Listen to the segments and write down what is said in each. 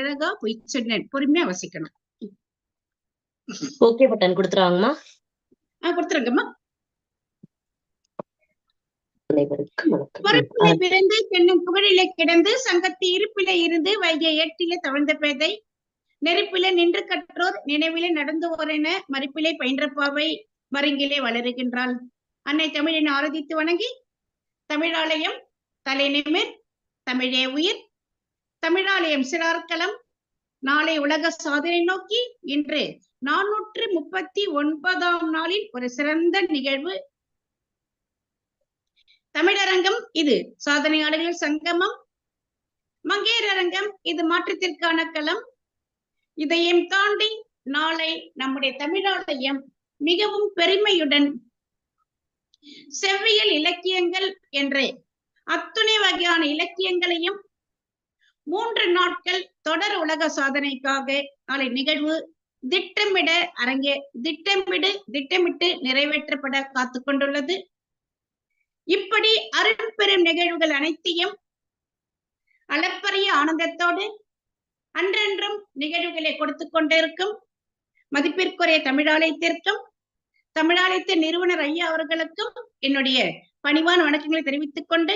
அழகழகா பொய் சொன்னேன் பொறுமையா வசிக்கணும். Okay button கொடுத்துருவாங்கம்மா? ஆஹ் கொடுத்துருங்கம்மா. பொறுப்பிலே பிறந்து பெண்ணும் புகழிலே கிடந்து சங்கத்து இருப்பிலே இருந்து வைகை ஏட்டிலே தவழ்ந்த பேதை நெருப்பிலே நின்று கற்றோர் நினைவிலே நடந்து ஓரென மறுப்பிலே பயின்ற பாவை மருங்கிலே வளருகின்றாள். அன்னை தமிழின் ஆராதித்து வணங்கி தமிழாலயம் தலை நிமிர் தமிழே உயிர் தமிழாலயம் சிறார்களம் நாளை உலக சாதனை நோக்கி இன்று நானூற்று முப்பத்தி ஒன்பதாம் நாளில் ஒரு சிறந்த நிகழ்வு. தமிழரங்கம் இது சாதனையாளர்கள் சங்கமம். மங்கையர் அரங்கம் இது மாற்றத்திற்கான களம். இதையும் தாண்டி நாளை நம்முடைய தமிழாலயம் மிகவும் பெருமையுடன் செவ்வியல் இலக்கியங்கள் என்று அத்துணை வகையான இலக்கியங்களையும் மூன்று நாட்கள் தொடர் உலக சாதனைக்காக நாளை நிகழ்வு. திட்டமிட அரங்கே திட்டமிடு திட்டமிட்டு நிறைவேற்றப்பட காத்து கொண்டுள்ளது இப்படி அரும்பெரும் நிகழ்வுகள் அனைத்தையும் அளப்பரிய ஆனந்தத்தோடு அன்றென்றும் நிகழ்வுகளை கொடுத்து கொண்டிருக்கும். மதிப்பிற்குரிய தமிழாலயத்திற்கும் தமிழாலயத்தின் நிறுவனர் ஐயா அவர்களுக்கும் என்னுடைய பணிவான வணக்கங்களை தெரிவித்துக் கொண்டு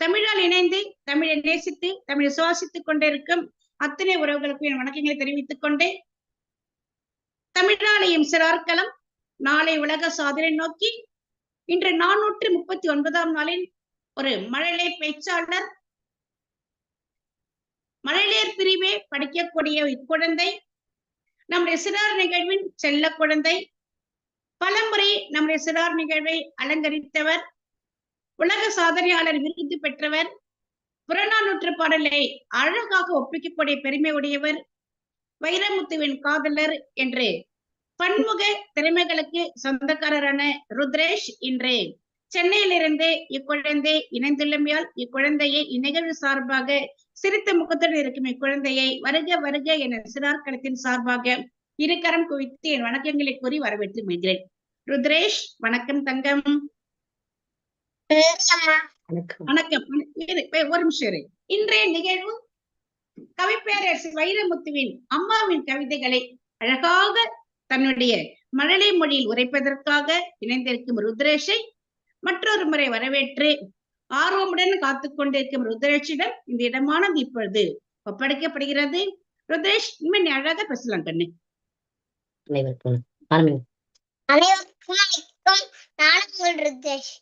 தமிழால் இணைந்து தமிழை நேசித்து தமிழை சுவாசித்துக் கொண்டிருக்கும் அத்தனை உறவுகளுக்கும் என் வணக்கங்களை தெரிவித்துக் கொண்டே தமிழாலயம் சிறார்களம் நாளை உலக சாதனை நோக்கி இன்று நானூற்றி முப்பத்தி ஒன்பதாம் நாளில் ஒரு மழலை பேச்சாளர் மழலையர் பிரிவே படிக்கக்கூடிய இக்குழந்தை நம்முடைய சிறார் நிகழ்வின் செல்ல குழந்தை பலமுறை நம்முடைய சிறார் நிகழ்வை அலங்கரித்தவர் உலக சாதனையாளர் விருது பெற்றவர் புறநானூற்று பாடலை அழகாக ஒப்பிக்கக்கூடிய பெருமை உடையவர் வைரமுத்துவின் காதலர் என்று பன்முக திறமைகளுக்கு சொந்தக்காரரான ருத்ரேஷ் இன்று சென்னையிலிருந்து இக்குழந்தை இணைந்துள்ளமையால் இக்குழந்தையை இந்நிகழ்வு சார்பாக சிரித்த முகத்துடன் இருக்கும் இக்குழந்தையை வருக வருக என சிறார்களத்தின் சார்பாக இருக்கரம் குவித்து என் வணக்கங்களை கூறி வரவேற்று மகிழ்கிறேன். ருத்ரேஷ் வணக்கம் தங்கம். வணக்கம். ஒரு நிமிஷம் இரு. இன்றைய நிகழ்வு கவிப்பேரரசு வைரமுத்துவின் அம்மாவின் கவிதைகளை அழகாக தன்னுடைய மழலை மொழியில் உரைப்பதற்காக இணைந்திருக்கும் ருத்ரேஷை மற்றொரு முறை வரவேற்று ஆர்வமுடன் காத்துக் கொண்டிருக்கும் ருத்ரேஷிடம் இந்த இடமானது இப்பொழுது ஒப்படைக்கப்படுகிறது. ருத்ரேஷ் இனிமே நீ அழகா பேசலாம் கண்ணு. அனைவருக்கும் உங்கள் ருத்ரேஷ்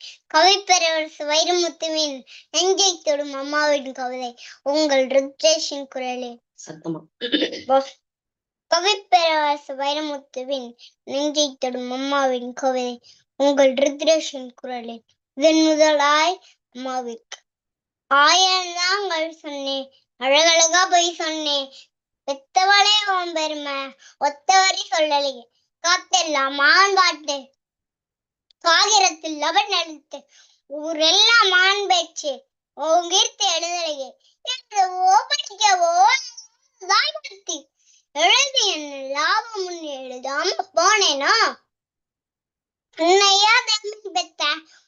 வைரமுத்துவின் நெஞ்சை தொடும் அம்மாவின் கவிதை. உங்கள் ருத்ரேஷின் குரலில் கவிப்பேரரசு வைரமுத்துவின் நெஞ்சை தொடும் அம்மாவின் கவிதை. உங்கள் ருத்ரேஷின் குரலில் இதன் முதலாய் அம்மாவிற்கு. ஆயிரம் தாங்கள் சொன்னேன் அழகழகா போய் சொன்னேன் பெத்தவளே உன் பெருமை ஒத்தவரை சொல்லலையே. காத்தெல்லாம் மான் பாட்டு. காகிரத்தில் லவன் எழுத்து ஊரெல்லாம் மான் பேச்சு உங்கிருத்து எழுதலையே. என்று படிக்கவோ தான் எழுதி என்ன லாபம் முன் எழுதாம போனேனா? உன்னையா தம்பி பெத்த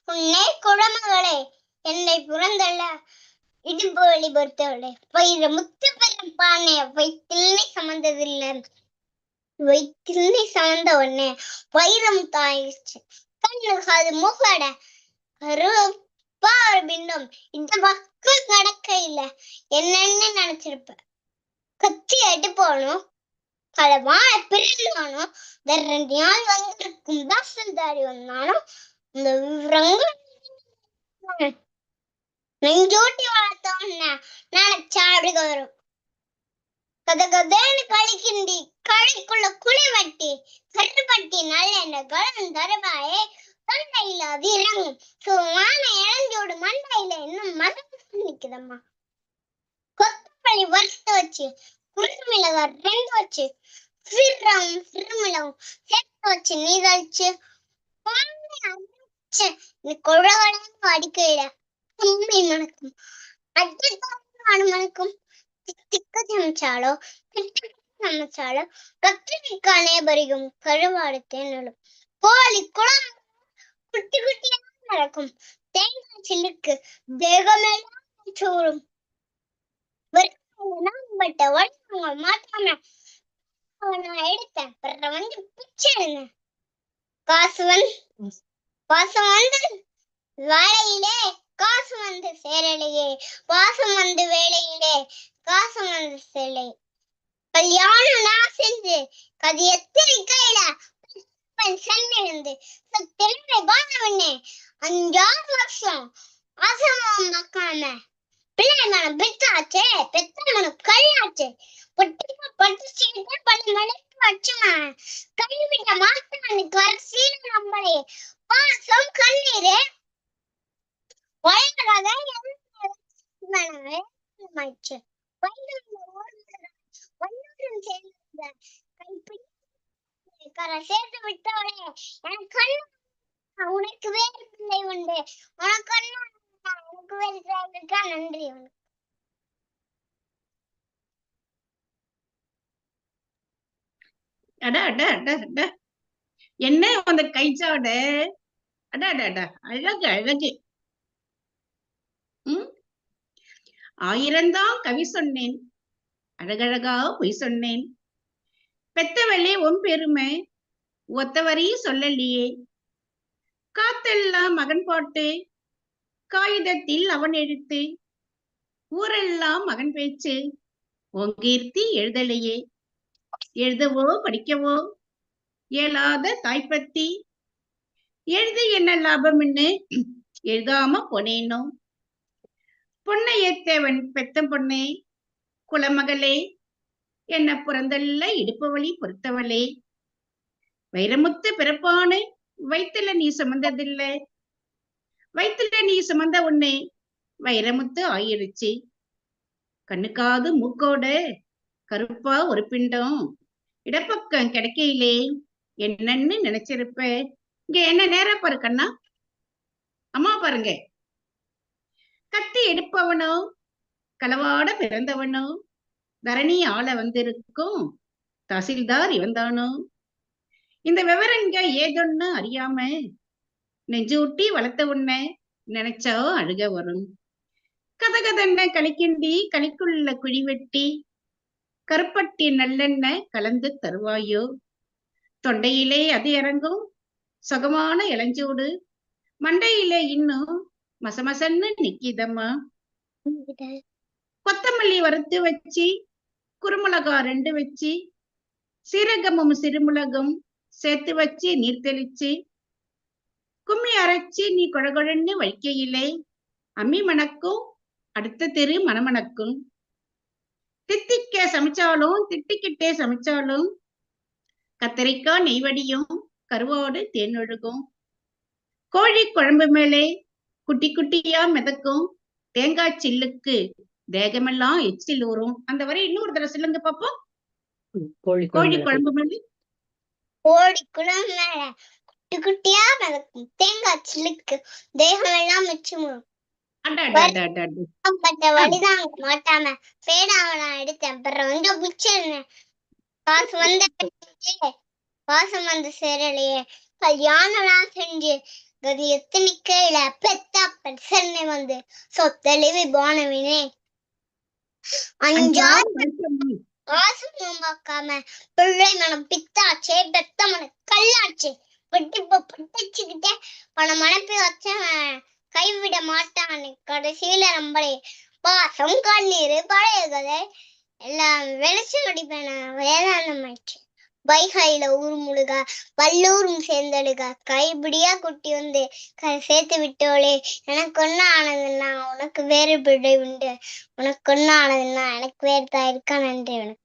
உன்னை குழமகளே என்னை புறந்தள்ள இடுப்பு வழி பொறுத்தவளே. பயிர முத்து பெறும் பானைய வைத்தில்லை சமந்ததில்லை. வைத்தில்லை சமந்த உடனே பயிரம் தாயிடுச்சு கண்ணுகள் முகட கருப்பா ஒரு பின்னம். இந்த மக்கள் கடக்க இல்ல என்னன்னு நினைச்சிருப்ப? கத்தி அடி போனோம் களவான பிறந்தானும் இந்த ரெண்டு நாள் வந்திருக்கும் தாசில்தாரி வந்தாலும் இந்த விவரங்கள் நெஞ்சோட்டி வளர்த்தவன நினைச்சா அப்படி வரும் கத கழிக்கின்றி கழிக்குள்ள குழி வட்டி கட்டுப்பட்டி நல்ல என்ற கலன் தருவாயே. தொண்டையில அது இறங்கும். சுமான இளஞ்சோடு மண்டையில இன்னும் மரம் நிக்குதம்மா. கொத்தமல்லி வறுத்து வச்சு குண்டு குருமிளகாய் ரெண்டு வச்சு சிரம் சிறுமிளகும் சேர்த்து வச்சு நீதழிச்சு கழிச்சு அடிக்கையில. உண்மை மணக்கும். அஜித்தாடு மணக்கும். திக்க சமைச்சாலோ திட்டு சமைச்சாலோ கத்திரிக்கானே கருவாடு தேனலும் கோழி குளம் குட்டி குட்டியாக நடக்கும் தேங்காய் சில்லுக்கு தேகமெல்லாம் சோறும் பட்ட உடனே மாட்டாம நான் எடுத்தேன் அப்புறம் வந்து பிச்சை காசு வந்து பாசம் வந்து வேலையிலே காசு வந்து சேரலையே பாசம் வந்து வேலையிலே காசு சிலை. கல்யாணம் நான் செஞ்சு கதி எத்தனை கையில சென்னிருந்து தெளிவை பானவண்ணே அஞ்சாறு வருஷம் ஆசமம் மக்காம பிள்ளை மனம் பெற்றாச்சே பெத்த மனம் கல்லாச்சு பொட்டி படிச்சுக்கிட்டு பல மணிக்கு வச்சுமா? கைவிட மாட்டான்னு கடைசியில் நம்மளே பாசம் கண்ணீர். வயலாத சேர்த்து விட்டவளே எனக்கு கண்ணு உனக்கு வேறு பிள்ளை உண்டு உனக்கு அண்ணா உனக்கு வேறு பிள்ளை நன்றி உனக்கு அட அட அட அட. என்ன அந்த கைச்சாட அட அட அட. அழகு அழகு ம் ஆயிரம்தான் கவி சொன்னேன். அழகழகா பொய் சொன்னேன். பெத்தவளே உன் பெருமை ஒத்தவரையும் சொல்லலையே. காத்தெல்லாம் மகன் பாட்டு காகிதத்தில் அவன் எழுத்து. ஊரெல்லாம் மகன் பேச்சு உன் கீர்த்தி எழுதலையே. எழுதவோ படிக்கவோ இயலாத தாய்ப்பத்தி எழுதி என்ன லாபம்னு எழுதாம போனேனோ. பொன்னையத்தேவன் பெத்த பொண்ணே குலமகளே என்ன பிறந்தல்ல இடுப்பு வழி பொறுத்தவளே. வைரமுத்து பிறப்பானு வயித்துல நீ சுமந்ததில்ல. வயித்துல நீ சுமந்த உன்னை வைரமுத்து ஆயிடுச்சு. கண்ணுக்காது மூக்கோட கருப்பா ஒரு பிண்டம். இடப்பக்கம் கிடைக்கையிலே என்னன்னு நினைச்சிருப்ப. இங்க என்ன நேரம் பாரு கண்ணா. அம்மா பாருங்க. கட்டி எடுப்பவனோ? களவாட பிறந்தவனோ? தரணி ஆள வந்திருக்கும் தசில்தார் இவன்தானோ இந்த விவரங்க ஏதொன்னு அறியாம நெஞ்சூட்டி வளர்த்த உன்னை நினைச்சா அழுக வரும். கதகதன்ன களிக்கிண்டி களிக்குள்ள குழி வெட்டி கருப்பட்டி நல்லெண்ணெய் கலந்து தருவாயோ? தொண்டையிலே அது இறங்கும். சுகமான இளஞ்சூடு. மண்டையிலே இன்னும் மசமசன்னு நிக்கிதம்மா. கொத்தமல்லி வறுத்து வச்சு குறுமிளகா ரெண்டு வச்சு சீரகமும் சிறுமிளகும் சேர்த்து வச்சு நீர் தெளிச்சு கும்மி அரைச்சு நீ குழகுழன்னு வைக்கையிலே. அம்மி மணக்கும் அடுத்த தெரு மணமணக்கும் தித்திக்க சமைச்சாலும் திட்டிக்கிட்டே சமைச்சாலும் கத்தரிக்காய் நெய்வடியும் கருவோடு தேன் ஒழுகும். கோழி குழம்பு மேலே குட்டி குட்டியா மிதக்கும் தேங்காய் சில்லுக்கு தேகமெல்லாம் எச்சில் ஊறும். அந்த வரை இன்னொரு தடவை சொல்லுங்க பாப்போம். கோழி கோழி குழம்பு குழம்பு மேலே. குளம் மேல. குட்டி குட்டியா மிதக்கும் தேங்காய் சில்லுக்கு தேகம் எல்லாம் மிச்சமும் அட அட அட அட அட. பட்ட வழிதான் மாட்டாம. பேடாவை நான் எடுத்தேன். அப்புறம் வந்து பிடிச்சிருந்தேன். காசு வந்து பாசம் வந்து சேரலையே. கல்யாணம் நான் செஞ்சு கதி எத்தனை கையில பெத்தா பெருசன்னை வந்து சொத்தழிவு போனவினே அஞ்சாறு வருஷம் காசு பார்க்காம பிள்ளை மனம் பித்தாச்சே பெத்த மனம் கல்லாச்சே வெட்டி பட்டுச்சுக்கிட்டே பணம் வச்சவன் கைவிட மாட்டான். கடைசியில நம்மளே பாசம் கண்ணீர் பழைய கதை எல்லாம் வெளிச்சம் அடிப்பேன். வேதாந்தம் ஆயிடுச்சு. வைகையில ஊர் முழுக வல்லூரும் சேர்ந்தழுக கைபிடியா குட்டி வந்து சேர்த்து விட்டோளே. எனக்கு ஒன்னும் ஆனதுன்னா உனக்கு வேறு பிள்ளை உண்டு. உனக்கு ஒன்னும் ஆனதுன்னா எனக்கு வேறு தான் இருக்கா? நன்றி உனக்கு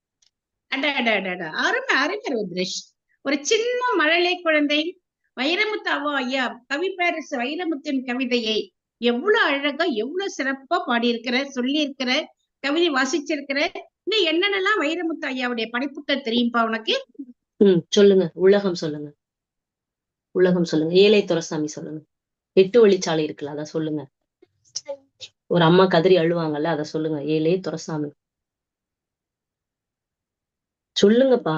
அட அருமை அருமை ருத்ரேஷ். ஒரு சின்ன மழலை குழந்தை வைரமுத்து அவ்வா ஐயா கவி பேரரசு வைரமுத்தின் கவிதையை எவ்வளவு அழகா எவ்வளவு சிறப்பா பாடியிருக்கிற சொல்லியிருக்கிற கவிதை வாசிச்சிருக்கிற இன்னும் என்னென்னலாம் வைரமுத்து ஐயாவுடைய படைப்புகள் தெரியும்பா உனக்கு? ம் சொல்லுங்க. உலகம் சொல்லுங்க. உலகம் சொல்லுங்க. ஏழை துரசாமி சொல்லுங்க. எட்டு வழிச்சாலை இருக்குல்ல அத சொல்லுங்க. ஒரு அம்மா கதறி அழுவாங்கல்ல அத சொல்லுங்க. ஏழை துரசாமி. சொல்லுங்கப்பா.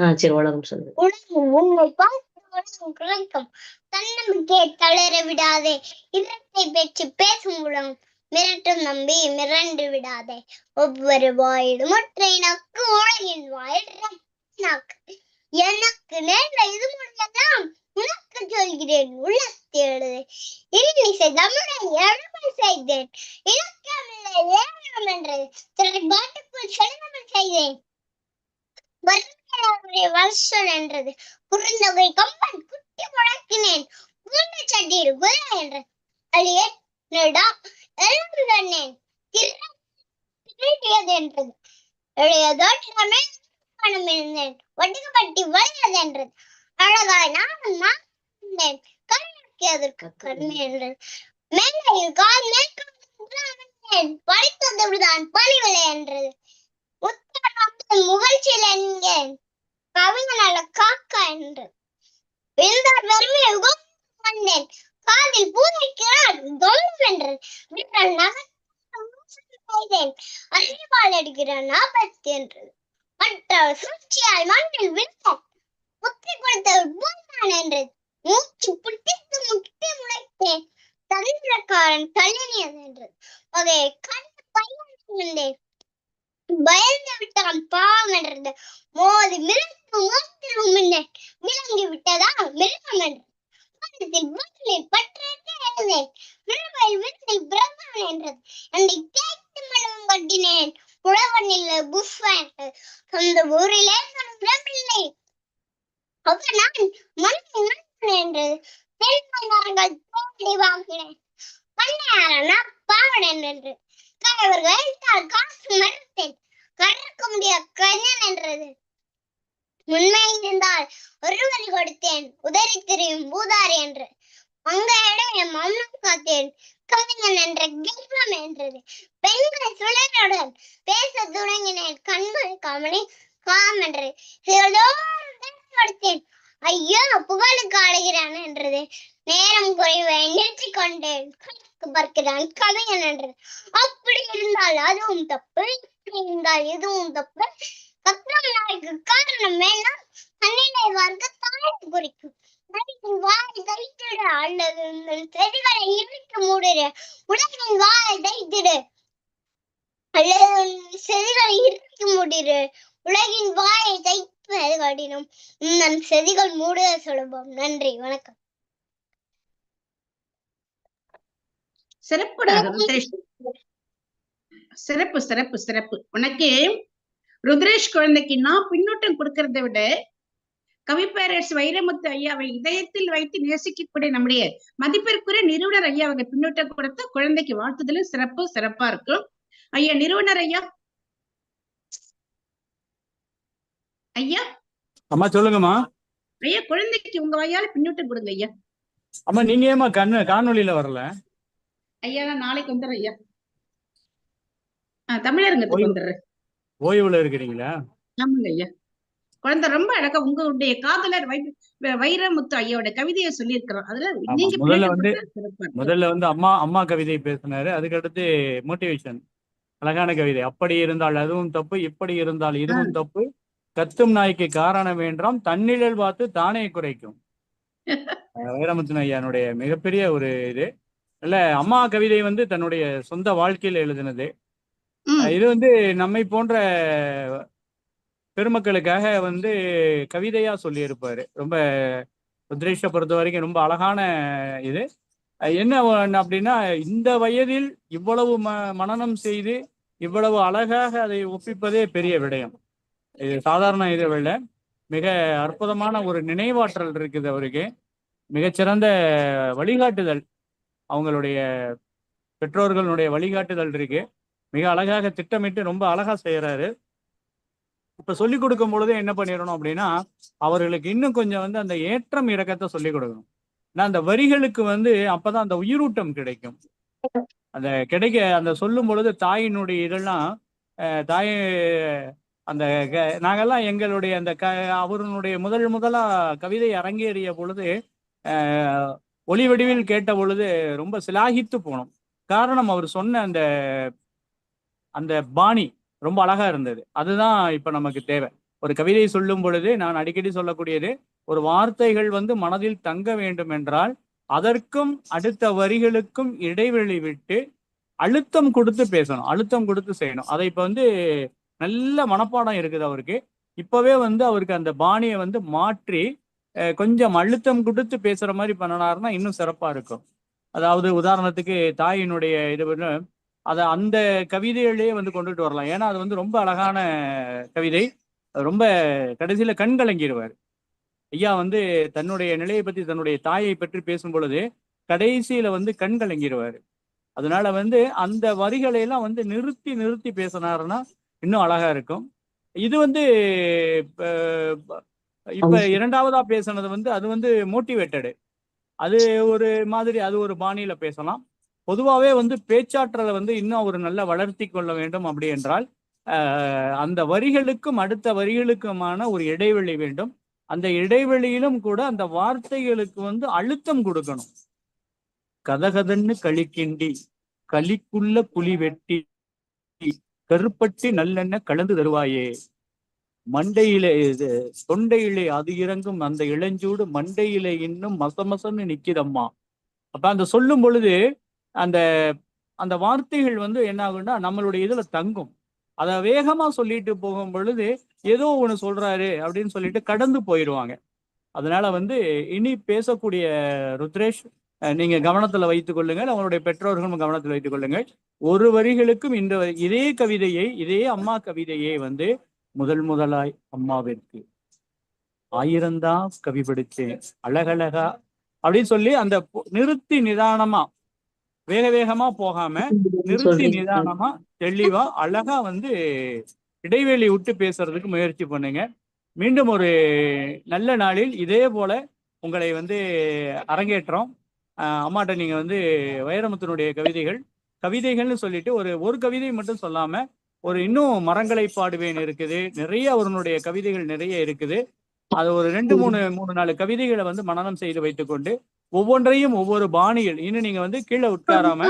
ஆ சரி உலகம் சொல்லுங்க. தன்னம்பிக்கையை தளர விடாதே. இரட்டை பேச்சு பேசும் உலகம். மிரட்டும் நம்பி மிரண்டு விடாதே. ஒவ்வொரு வாயிலும் ஒற்றை நாக்கு உலகின் வாயில் எனக்கு நேர்ந்த இது முடியெல்லாம் உனக்கு சொல்கிறேன். உள்ளத்தேடு இன்னிசை தமிழை எழுமை செய்தேன். இலக்கமில்லை ஏழம் என்று திரை பாட்டுக்குள் செல்வம் செய்தேன். வருஷம் என்றது. குறுந்தொகை கம்பன் குட்டி முழக்கினேன். பூண்டு சட்டியில் குதிரை என்று அழியே நெடா எழுந்து கண்ணேன். என்றது. எளியதோடு பணம் இருந்தேன் ஒடுக்கப்பட்டி வழியது என்றது அழகாய் நானும் நான் மாந்தேன் கண்ணாக்கியதற்கு கண்ணு என்றது. மேலையில் கால் மேற்கொண்டேன் படித்ததுதான் பணிவில்லை என்றது. உத்தரவாதத்தின் முகழ்ச்சியில் என்கேன் கவிஞனால காக்கா என்று. விழுந்தார் வெறுமை உகந்தேன் காதில் பூதைக்கிறார் தொல்லும் என்றது. நகர் நகர்த்தேன் அறிவால் எடுக்கிறான் ஆபத்து என்றது. மற்ற சூழ்ச்சியால் மண்ணில் விழுந்தார். முத்தி கொடுத்தவர் பூமான் என்றது மூச்சு புட்டித்து முட்டி முளைத்தேன். தந்திரக்காரன் தள்ளினியது என்று. அதை கண்டு பையன் பயந்து விட்டான் பாவம் என்றது. மோதி மிருத்து மோத்தில் விளங்கி விட்டதா மிருகம் என்று. மனத்தில் மண்ணில் பற்றேற்று எழுந்தேன் விருந்தில் என்றது. என்னை கேட்டு மனம் கட்டினேன். உழவனில் புஃபன் சொந்த ஊரிலே சொந்தமில்லை அவர் நான் மண்ணின் நண்பன் தென்மன்னர்கள் தோண்டி வாங்கினேன். பண்ணையாரனா பாவடன் என்று. கணவர்கள் எழுத்தால் காசு மறுத்தேன் கறக்க முடிய கஞ்சன் என்றது. உண்மை இருந்தால் ஒருவரை கொடுத்தேன். உதறி திரியும் பூதாரி என்று. மங்கையிடம் என் மௌனம் காத்தேன். கவிஞன் என்ற கர்ப்பம் என்றது. பெண்கள் சுழலுடன் பேச தொடங்கினேன் கண்கள் கமனி காம் என்றது எல்லோரும் ஐயோ புகழுக்கு அழுகிறான் என்றது. நேரம் குறைவை நிறுத்திக் கொண்டேன் பார்க்கிறான் கவிஞன் என்றது. அப்படி இருந்தால் அதுவும் தப்பு. இருந்தால் இதுவும் தப்பு. கத்திரம் நாய்க்கு காரணம் வேண்டாம் தன்னிலை வார்க்க தாயை குறிக்கும். உங்கள் செடிகளை இறுக்கி மூடுற தைத்திடு. அல்லது செடிகளை இறுக்கி மூடிடு உலகின் வாயை தைப்பது கடினம் நம் செதிகள் மூடுதல் சுலபம் நன்றி. வணக்கம். ருத்ரேஷ். சிறப்பு சிறப்பு சிறப்பு. உனக்கு ருத்ரேஷ் குழந்தைக்கு நான் பின்னூட்டம் கொடுக்கறதை விட கவிப்பேரரசு வைரமுத்து ஐயாவை இதயத்தில் வைத்து நேசிக்கக்கூடிய நம்முடைய மதிப்பிற்குரிய நிறுவனர் ஐயா அவங்க பின்னூட்டம் கொடுத்த குழந்தைக்கு வாழ்த்துதலும் சிறப்பு சிறப்பா இருக்கும். ஐயா நிறுவனர் ஐயா? ஐயா? அம்மா சொல்லுங்கம்மா. ஐயா குழந்தைக்கு உங்க வாயால பின்னூட்டம் கொடுங்க ஐயா. அம்மா நீங்க ஏமா கண்ணு காணொளியில வரல? ஐயா நான் நாளைக்கு வந்துடுறேன் ஐயா. ஆஹ் தமிழருங்கத்துக்கு வந்துடுறேன். ஓய்வுல இருக்கிறீங்களா? ஆமாங்க ஐயா. குழந்தை ரொம்ப அழகா உங்களுடைய காதலர் வைரமுத்து ஐயாவோட கவிதையை சொல்லியிருக்கிறோம். அதுல நீங்க முதல்ல வந்து-. முதல்ல வந்து அம்மா அம்மா கவிதை பேசினாரு. அதுக்கடுத்து மோட்டிவேஷன். அழகான கவிதை. அப்படி இருந்தால் அதுவும் தப்பு இப்படி இருந்தால் இதுவும் தப்பு. கத்தும் நாய்க்கு காரணம் வேண்டாம் தன்னிழல் பார்த்து தானே குறைக்கும். வைரமுத்து ஐயானுடைய மிகப்பெரிய ஒரு இது. இல்ல அம்மா கவிதை வந்து தன்னுடைய சொந்த வாழ்க்கையில எழுதினது. இது வந்து நம்மை போன்ற பெருமக்களுக்காக வந்து கவிதையா சொல்லியிருப்பாரு. ரொம்ப ருத்ரேஷை பொறுத்த வரைக்கும் ரொம்ப அழகான இது. என்ன அப்படின்னா இந்த வயதில் இவ்வளவு ம மனனம் செய்து இவ்வளவு அழகாக அதை ஒப்பிப்பதே பெரிய விடயம். இது சாதாரண இது இல்ல மிக அற்புதமான ஒரு நினைவாற்றல் இருக்குது அவருக்கு. மிகச்சிறந்த வழிகாட்டுதல். அவங்களுடைய பெற்றோர்களுடைய வழிகாட்டுதல் இருக்கு. மிக அழகாக திட்டமிட்டு ரொம்ப அழகா செய்யறாரு இப்ப சொல்லிக் கொடுக்கும் பொழுது என்ன பண்ணிடணும் அப்படின்னா அவர்களுக்கு இன்னும் கொஞ்சம் வந்து அந்த ஏற்றம் இறக்கத்தை சொல்லிக் கொடுக்கணும். ஏன்னா அந்த வரிகளுக்கு வந்து அப்பதான் அந்த உயிரூட்டம் கிடைக்கும். அந்த கிடைக்க அந்த சொல்லும் பொழுது தாயினுடைய இதெல்லாம் தாய் அந்த க- நாங்கெல்லாம் எங்களுடைய அந்த க அவருடைய முதல் முதலா கவிதை அரங்கேறிய பொழுது ஒளி வடிவில் கேட்ட பொழுது ரொம்ப சிலாகித்து போனோம். காரணம் அவர் சொன்ன அந்த அந்த பாணி. ரொம்ப அழகா இருந்தது. அதுதான் இப்ப நமக்கு தேவை. ஒரு கவிதை சொல்லும் பொழுது நான் அடிக்கடி சொல்லக்கூடியது ஒரு வார்த்தைகள் வந்து மனதில் தங்க வேண்டும் என்றால் அதற்கும் அடுத்த வரிகளுக்கும் இடைவெளி விட்டு அழுத்தம் கொடுத்து பேசணும். அழுத்தம் கொடுத்து செய்யணும். அதை இப்ப வந்து நல்ல மனப்பாடம் இருக்குது அவருக்கு. இப்பவே வந்து அவருக்கு அந்த பாணியை வந்து மாற்றி கொஞ்சம் அழுத்தம் கொடுத்து பேசுற மாதிரி பண்ணினாருன்னா இன்னும் சிறப்பா இருக்கும். அதாவது உதாரணத்துக்கு தாயினுடைய இது வந்து அதை அந்த கவிதையிலேயே வந்து கொண்டுட்டு வரலாம். ஏன்னா அது வந்து ரொம்ப அழகான கவிதை. ரொம்ப கடைசியில கண் கலங்கிடுவார் ஐயா வந்து தன்னுடைய நிலையை பத்தி தன்னுடைய தாயை பற்றி பேசும் பொழுது கடைசியில வந்து கண் கலங்கிடுவார் அதனால வந்து அந்த வரிகளை எல்லாம் வந்து நிறுத்தி நிறுத்தி பேசினாருன்னா இன்னும் அழகா இருக்கும். இது வந்து இப்ப இப்ப இரண்டாவதா பேசுனது வந்து அது வந்து மோட்டிவேட்டடு அது ஒரு மாதிரி அது ஒரு பாணியில பேசலாம். பொதுவாகவே வந்து பேச்சாற்றலை வந்து இன்னும் அவர் நல்லா வளர்த்தி கொள்ள வேண்டும் அப்படி என்றால் ஆஹ், அந்த வரிகளுக்கும் அடுத்த வரிகளுக்குமான ஒரு இடைவெளி வேண்டும். அந்த இடைவெளியிலும் கூட அந்த வார்த்தைகளுக்கு வந்து அழுத்தம் கொடுக்கணும். கதகதன்னு களிக்கிண்டி களிக்குள்ள புலி வெட்டி கருப்பட்டி நல்லெண்ணெய் கலந்து தருவாயே. மண்டையிலே இது தொண்டையிலே அது இறங்கும் அந்த இளஞ்சூடு மண்டையிலே இன்னும் மசமசன்னு நிக்கிதம்மா. அப்ப அந்த சொல்லும் பொழுது அந்த அந்த வார்த்தைகள் வந்து என்ன ஆகும்னா நம்மளுடைய இதுல தங்கும். அத வேகமா சொல்லிட்டு போகும் பொழுது ஏதோ ஒண்ணு சொல்றாரு அப்படின்னு சொல்லிட்டு கடந்து போயிடுவாங்க அதனால வந்து இனி பேசக்கூடிய ருத்ரேஷ் நீங்க கவனத்துல வைத்துக் கொள்ளுங்கள். அவங்களுடைய பெற்றோர்களும் கவனத்தில் வைத்துக் கொள்ளுங்கள். ஒரு வரிகளுக்கும் இந்த வரி- இதே கவிதையை இதே அம்மா கவிதையை வந்து முதல் முதலாய் அம்மாவிற்கு ஆயிரம்தான் கவி படிச்சேன் அழகழகா அப்படின்னு சொல்லி அந்த நிறுத்தி நிதானமா வேக வேகமா போகாம நிறுத்தி நிதானமா தெளிவா அழகா வந்து இடைவெளி விட்டு பேசுறதுக்கு முயற்சி பண்ணுங்க. மீண்டும் ஒரு நல்ல நாளில் இதே போல உங்களை வந்து அரங்கேற்றோம். அம்மாட்ட நீங்க வந்து வைரமுத்தினுடைய கவிதைகள் கவிதைகள்னு சொல்லிட்டு ஒரு ஒரு கவிதை மட்டும் சொல்லாம ஒரு இன்னும் மரங்களை பாடுவேன் இருக்குது. நிறைய அவருடைய கவிதைகள் நிறைய இருக்குது. அது ஒரு ரெண்டு மூணு மூணு நாலு கவிதைகளை வந்து மனனம் செய்து வைத்துக்கொண்டு ஒவ்வொன்றையும் ஒவ்வொரு பாணியில். இன்னும் நீங்க வந்து கீழே உட்காராம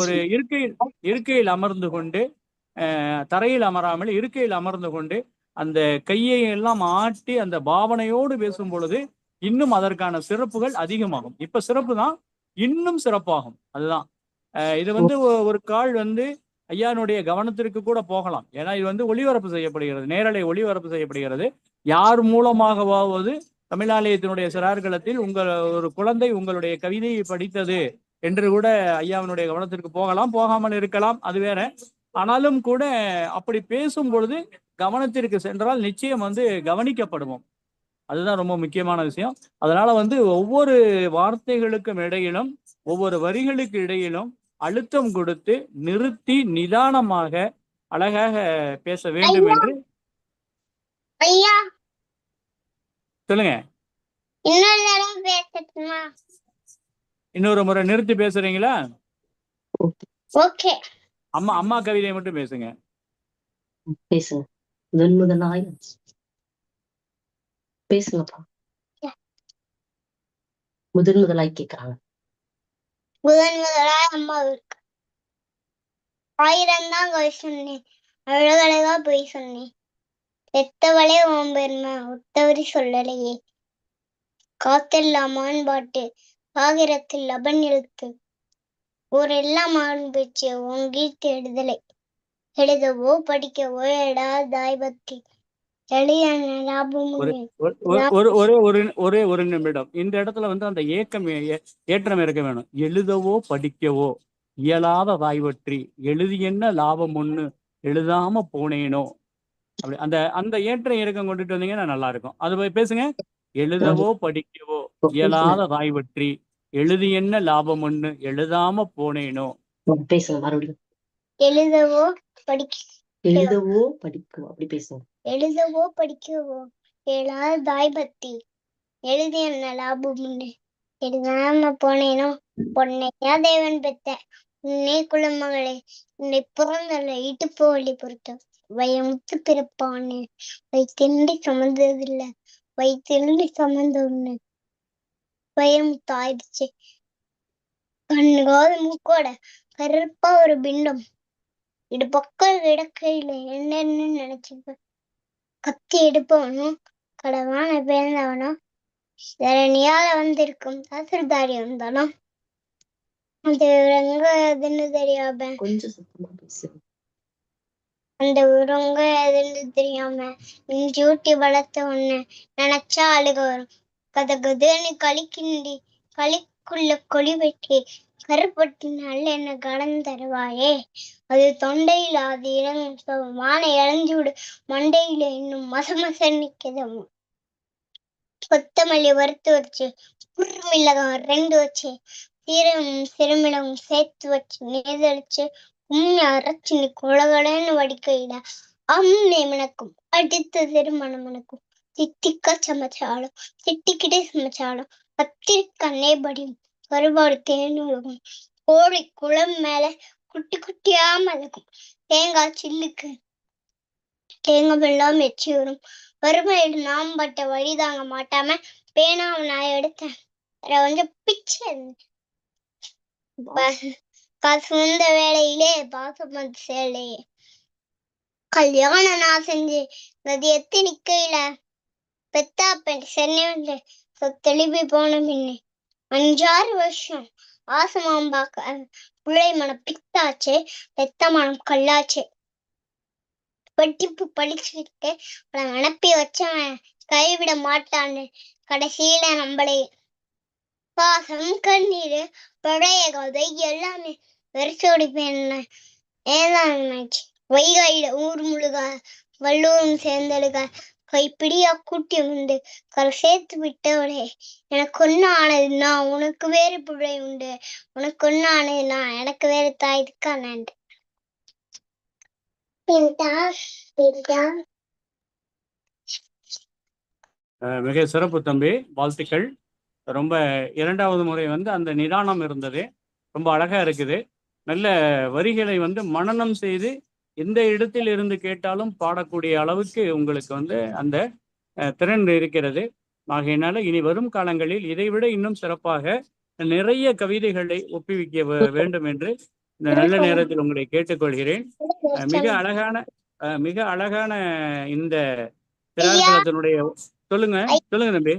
ஒரு இருக்கையில் இருக்கையில் அமர்ந்து கொண்டு தரையில் அமராமல் இருக்கையில் அமர்ந்து கொண்டு அந்த கையை எல்லாம் ஆட்டி அந்த பாவனையோடு பேசும் பொழுது இன்னும் அதற்கான சிறப்புகள் அதிகமாகும். இப்ப சிறப்பு தான் இன்னும் சிறப்பாகும். அதுதான். இது வந்து ஒரு கால் வந்து ஐயானுடைய கவனத்திற்கு கூட போகலாம். ஏன்னா இது வந்து ஒளிபரப்பு செய்யப்படுகிறது. நேரலை ஒளிபரப்பு செய்யப்படுகிறது. யார் மூலமாகவாவது தமிழாலயத்தினுடைய சிறார்களத்தில் உங்கள் ஒரு குழந்தை உங்களுடைய கவிதையை படித்தது என்று கூட ஐயாவினுடைய கவனத்திற்கு போகலாம் போகாமல் இருக்கலாம் அது வேற. ஆனாலும் கூட அப்படி பேசும் பொழுது கவனத்திற்கு சென்றால் நிச்சயம் வந்து கவனிக்கப்படுவோம். அதுதான் ரொம்ப முக்கியமான விஷயம். அதனால வந்து ஒவ்வொரு வார்த்தைகளுக்கும் இடையிலும் ஒவ்வொரு வரிகளுக்கு இடையிலும் அழுத்தம் கொடுத்து நிறுத்தி நிதானமாக அழகாக பேச வேண்டும் என்று ஐயா சொல்லுங்க. இன்னொரு முறை நிறுத்தி பேசுறீங்களா? ஓகே. அம்மா அம்மா கவிதை மட்டும் பேசுங்க. பேசுங்க. முதன் முதலாய். பேசுங்கப்பா. முதன் முதலாய் கேக்குறாங்க. முதன் முதலாய் அம்மாவிற்கு ஆயிரம் தான் சொன்னேன். அழகழகா போய் சொன்னேன். பெத்தவளே உன் பெருமை ஒத்தவரி சொல்லலையே. காத்தெல்லாம் மாண்பாட்டு காகிரத்தில் லபன் எழுத்து. ஊரெல்லாம் மாண்புச்சு உன் கீர்த்தி எழுதலை. எழுதவோ படிக்கவோ எடாதாய் பக்தி ஒரு ஒரு- நிமிடம். இந்த இடத்துல வந்து அந்த ஏக்கம் ஏற்றம் இருக்க வேணும். எழுதவோ படிக்கவோ இயலாத தாய்வற்றி. எழுதி என்ன லாபம் ஒண்ணு? எழுதாம போனேனோ. அப்படி அந்த அந்த ஏற்ற இறக்கம் கொண்டுட்டு வந்தீங்கன்னா நல்லா இருக்கும் அது போய் பேசுங்க. எழுதவோ படிக்கவோ இயலாத தாய்வற்றி எழுதி என்ன லாபம் ஒண்ணு எழுதாம போனேனோ. பேசுங்க மறுபடியும். எழுதவோ படிக்க எழுதவோ படிக்கவோ அப்படி பேசுங்க. எழுதவோ படிக்கவோ ஏழாத தாய்பத்தி எழுதி என்ன லாபம் உண்டு எழுதாம போனேனோ. பொன்னையா தேவன் பெத்த உன்னே குலமகளே உன்னை பிறந்தல இடுப்பு வழி பொருத்தம். வயமுத்து பிறப்பானே வைத்தின்றி சுமந்ததில்ல. வைத்தின்றி சுமந்த ஒண்ணு வயமுத்து ஆயிடுச்சு. கண்ணுகாவது மூக்கோட கருப்பா ஒரு பிண்டம். இது பக்கம் இடக்கையில என்னன்னு நினைச்சுப்ப கத்தி எடுப்பவனும் கடவான பிறந்தவனும் தரணியால வந்திருக்கும் தாசில்தாரி வந்தாலும் அது எங்க அதுன்னு தெரியாம கொஞ்சம் சத்தமா பேசுறேன் அந்த உருங்க எதுன்னு தெரியாம நெஞ்சு ஊட்டி வளர்த்த உன்னை நினைச்சா அழுக வரும். கத கதன்னு களிக்கிண்டி களிக்குள்ள கொடி வெட்டி கருப்பட்டி நல்ல என்ன கடன் தருவாயே. அது தொண்டையில் அது இறங்கும் மானை இழந்து விடு. மண்டையில இன்னும் மச மச நிக்குது. கொத்தமல்லி வறுத்து வச்சு குறுமிளகம் ரெண்டு வச்சு சீரகம் சிறுமிளகம் சேர்த்து வச்சு நேதளிச்சு உண்மை அரைச்சு நீ குளகடன்னு வடிக்கையில அம்மே மணக்கும் அடுத்த திருமணம் மணக்கும் தித்திக்க சமைச்சாலும் திட்டிக்கிட்டே சமைச்சாலும் கத்திரிக்கண்ணே படியும் கருவாடு தேன் ஒழுகும் கோழி குளம் மேல குட்டி குட்டியா மலக்கும் தேங்காய் சில்லுக்கு தேங்காய் வெள்ளம் எச்சி வரும் வறுமையில் நாம் பட்ட வழி தாங்க மாட்டாம பேனாவை நான் எடுத்தேன். அதுல வந்து பிச்சை. இருந்துச்சு. காசு வந்த வேலையிலே பாசம் சேலையே கல்யாணம் நான் செஞ்சு நதி எத்தி நிக்கையில பெத்தா பெண் சென்னை வந்து சொத்தெழுப்பி போன பின்னே அஞ்சாறு வருஷம் ஆசமாம் பார்க்க பிள்ளை மனம் பித்தாச்சு பெத்த மனம் கல்லாச்சு. படிப்பு படிச்சுக்கிட்டு அவளை அனுப்பி வச்சவன் கைவிட மாட்டான்னு கடைசியில நம்மளே பாசம் கண்ணீர் பழைய கதை எல்லாமே வெறிச்சோடி போயின ஏதாச்சு வைகாயில ஊர் முழுக வல்லூரும் சேர்ந்தழுக கைப்பிடியா கூட்டி வந்து கரை சேர்த்து விட்டவளே எனக்கு ஒண்ணு ஆனதுன்னா உனக்கு வேறு பிள்ளை உண்டு. உனக்கு ஒண்ணு ஆனதுன்னா எனக்கு வேறு தாய் இருக்கா? நன்றி. அஹ் மிக சிறப்பு தம்பி வாழ்த்துக்கள். ரொம்ப இரண்டாவது முறை வந்து அந்த நிதானம் இருந்தது. ரொம்ப அழகா இருக்குது. நல்ல வரிகளை வந்து மனனம் செய்து எந்த இடத்தில் இருந்து கேட்டாலும் பாடக்கூடிய அளவுக்கு உங்களுக்கு வந்து அந்த திறன் இருக்கிறது. ஆகையினால இனி வரும் காலங்களில் இதைவிட இன்னும் சிறப்பாக நிறைய கவிதைகளை ஒப்புவிக்க வேண்டும் என்று இந்த நல்ல நேரத்தில் உங்களை கேட்டுக்கொள்கிறேன். மிக அழகான மிக அழகான இந்த திராட்சணத்தினுடைய சொல்லுங்க சொல்லுங்க தம்பி.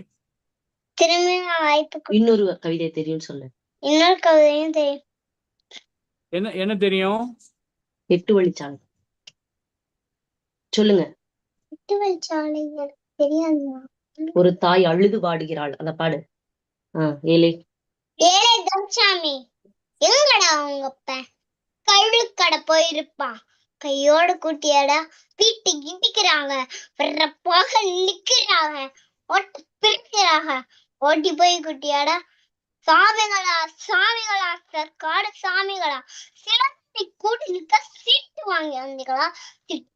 திரும்பி வாய்ப்பு இன்னொரு கவிதை தெரியும்னு சொல்லு. இன்னொரு கவிதையும் தெரியும். என்ன என்ன தெரியும்? எட்டு வழிச்சாலை. சொல்லுங்க. எட்டு வழிச்சாலை தெரியாதுமா ஒரு தாய் அழுது பாடுகிறாள். அத பாடு. ஆஹ் ஏழை ஏழை தம்சாமி. எங்கடா உங்க அப்ப? கள்ளுக்கடை போயிருப்பான் கையோட கூட்டியாடா வீட்டு இடிக்கிறாங்க. வர்றப்பாக நிக்கிறாங்க ஓட்டு பிரிக்கிறாங்க. ஓட்டி போய் குட்டியாடா சாமிகளா சாமிகளா காடு சாமிகளா. சிலத்தை கூட்டி நிற்க சீட்டு வாங்கி வந்தீங்களா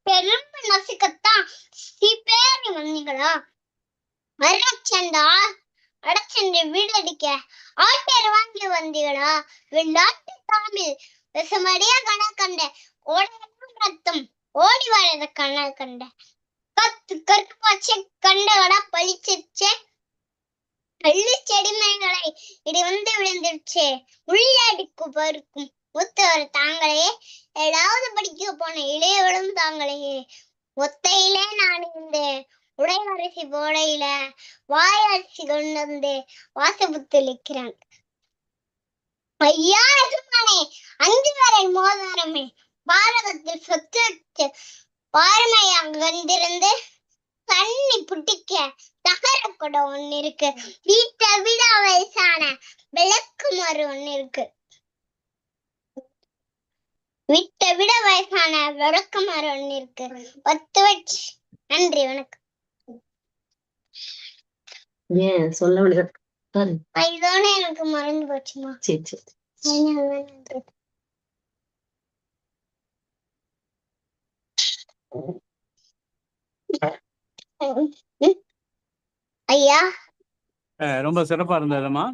பெரும்பு நசுக்கத்தான் சீப்பேறி வந்தீங்களா அரைச்சண்டா அடைச்சென்று வீடடிக்க ஆட்டேர் வாங்கி வந்தீங்களா வெள்ளாட்டு தமிழ் விஷமடியா கணக்கண்ட ஓடையெல்லாம் ரத்தம் ஓடி வர்றத கண்ட. கத்து கருக்கு பச்சை கண்டகடா பழிச்சிருச்சே பள்ளி செடிமைகளை இடி வந்து விழுந்துருச்சு. உள்ளடிக்கு பருக்கும் ஒத்தவர் தாங்களே ஏழாவது படிக்க போன இளையவளும் தாங்களே. ஒத்தையிலே நான் இந்த உடையரசி போடையில வாயரிசி கொண்டு வந்து வாசபுத்து நிற்கிறாங்க ஐயா எஜமானே அஞ்சு வரை மோதாரமே. பாரதத்தில் சொத்து பாரமையாக வந்திருந்து தண்ணி புட்டிக்க தகர குடம் ஒண்ணு இருக்கு. வீட்டை விட வயசான விளக்கு மறு ஒண்ணு இருக்கு. வீட்டை விட வயசான விளக்கு மறு ஒண்ணு இருக்கு. பத்து வச்சு. நன்றி வணக்கம். ஏன்? சொல்ல முடியாது இதோட எனக்கு மறந்து போச்சுமா? சரி சரி. நன்றி. ஐயா? ரொம்ப சிறப்பா இருந்ததும்மா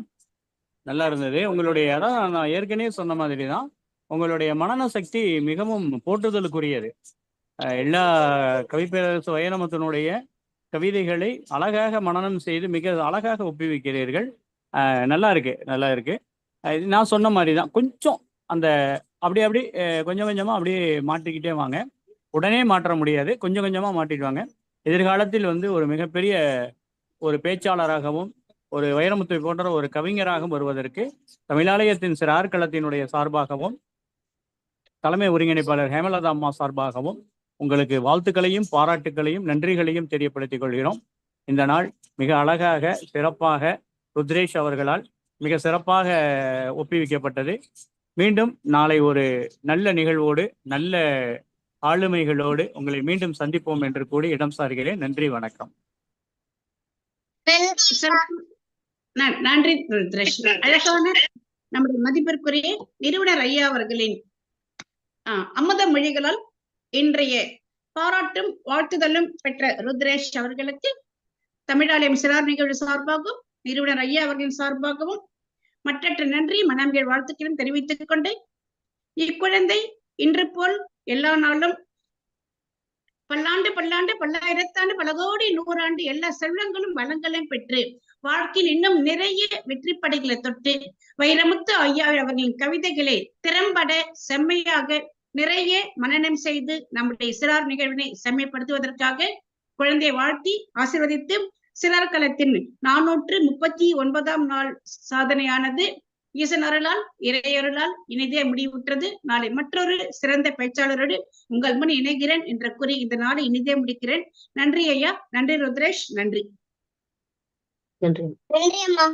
நல்லா இருந்தது. உங்களுடைய அதான் நான் ஏற்கனவே சொன்ன மாதிரி தான் உங்களுடைய மனன சக்தி மிகவும் போற்றுதலுக்குரியது. எல்லா கவிப்பேரரசு வைரமுத்தினுடைய கவிதைகளை அழகாக மனனம் செய்து மிக அழகாக ஒப்புவிக்கிறீர்கள். அஹ் நல்லா இருக்கு நல்லா இருக்கு. நான் சொன்ன மாதிரி தான் கொஞ்சம் அந்த அப்படி அப்படி அஹ் கொஞ்சம் கொஞ்சமா அப்படியே மாட்டிக்கிட்டே வாங்க. உடனே மாற்ற முடியாது. கொஞ்சம் கொஞ்சமா மாட்டிட்டு வாங்க. எதிர்காலத்தில் வந்து ஒரு மிகப்பெரிய ஒரு பேச்சாளராகவும் ஒரு வைரமுத்து போன்ற ஒரு கவிஞராகவும் வருவதற்கு தமிழாலயத்தின் சிறார்களத்தினுடைய சார்பாகவும் தலைமை ஒருங்கிணைப்பாளர் ஹேமலதா அம்மா சார்பாகவும் உங்களுக்கு வாழ்த்துக்களையும் பாராட்டுக்களையும் நன்றிகளையும் தெரியப்படுத்திக் கொள்கிறோம். இந்த நாள் மிக அழகாக சிறப்பாக ருத்ரேஷ் அவர்களால் மிக சிறப்பாக ஒப்புவிக்கப்பட்டது. மீண்டும் நாளை ஒரு நல்ல நிகழ்வோடு நல்ல ஆளுமைகளோடு உங்களை மீண்டும் சந்திப்போம் என்று கூறி இடம் சார்கிறேன் நன்றி வணக்கம். நன்றி அழகான நம்முடைய மதிப்பிற்குரிய நிறுவனர் ஐயா அவர்களின் அமுத மொழிகளால் இன்றைய பாராட்டும் வாழ்த்துதலும் பெற்ற ருத்ரேஷ் அவர்களுக்கு தமிழாலயம் சிறார் நிகழ்வு சார்பாகவும் நிறுவனர் ஐயா அவர்களின் சார்பாகவும் மற்றற்ற நன்றி மனம்கள் வாழ்த்துக்களும் தெரிவித்துக் கொண்டு இக்குழந்தை இன்று போல் எல்லா நாளும் பல்லாண்டு பல்லாண்டு பல்லாயிரத்தாண்டு பல கோடி நூறாண்டு எல்லா செல்வங்களும் வளங்களும் பெற்று வாழ்க்கையில் இன்னும் நிறைய வெற்றி படைகளை தொட்டு வைரமுத்து ஐயா அவர்களின் கவிதைகளை திறம்பட செம்மையாக நிறைய மனநம் செய்து நம்முடைய சிறார் நிகழ்வினை செம்மைப்படுத்துவதற்காக குழந்தையை வாழ்த்தி ஆசிர்வதித்து சிறார் களத்தின் நானூற்று முப்பத்தி ஒன்பதாம் நாள் சாதனையானது ஈசன் அருளால் இறையருளால் இனிதே முடிவுற்றது. நாளை மற்றொரு சிறந்த பேச்சாளரோடு உங்கள் முன் இணைகிறேன் என்ற கூறி இந்த நாளை இனிதே முடிக்கிறேன். நன்றி ஐயா. நன்றி ருத்ரேஷ். நன்றி நன்றி. நன்றி அம்மா.